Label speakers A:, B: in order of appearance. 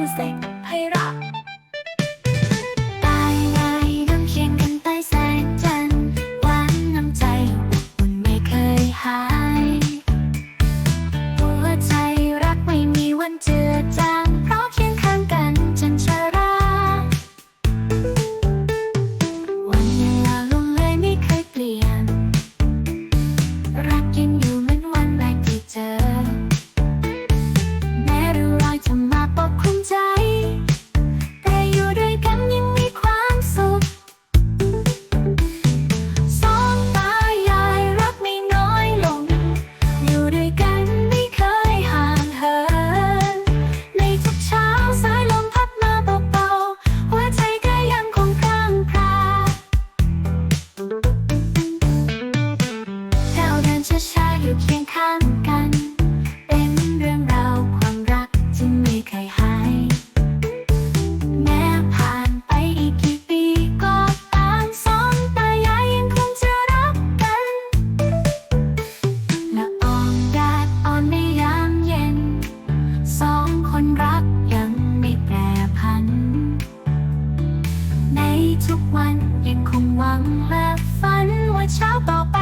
A: Wednesday. ช้าๆอยู่เคียงข้างกัน เป็นเรื่องราวความรักที่ไม่เคยหาย แม้ผ่านไปอีกกี่ปีก็ตามสองตายายยังคงจะรักกันละออนแดดอ่อนในยามเย็น สองคนรักยังไม่แปรพัน ในทุกวันยังคงหวังและฝันว่าเช้าต่อไป